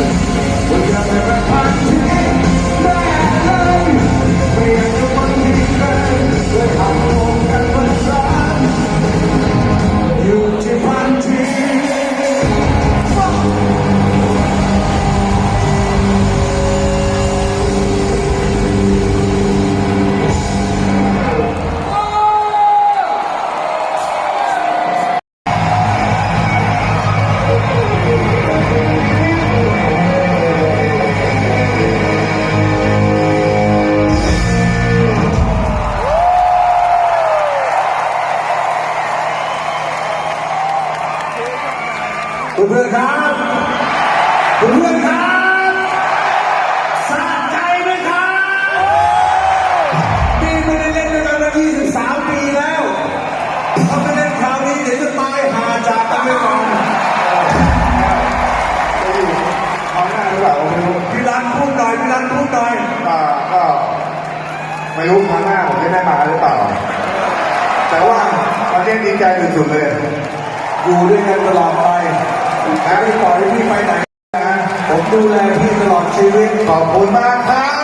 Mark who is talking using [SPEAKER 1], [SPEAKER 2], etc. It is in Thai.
[SPEAKER 1] ว่า เพื่อนๆครับเพื่อนๆครับสะใจไหมครับนี่ไม่ได้เล่นด้วยกันมา23 ปีแล้วถ้าไม่เล่นคราวนี้เดี๋ยวจะตายหาจากกันไปก่อน
[SPEAKER 2] จะอยู่คราวหน้าหรือเปล่าไม่รู้
[SPEAKER 1] พี่รันพูดหน่อยพี่รันพูดหน่อย
[SPEAKER 2] อ่าก็ไม่รู้ครั้งหน้าผมจะได้มาหรือเปล่า แต่ว่าวันนี้ดีใจสุดๆเลย
[SPEAKER 1] อยู่ด้วยกันตลอดไป และไม่ปต่อยพี่ไปไหนนะผมดูแลพี่ตลอดชีวิต
[SPEAKER 2] ขอบคุณมากครับ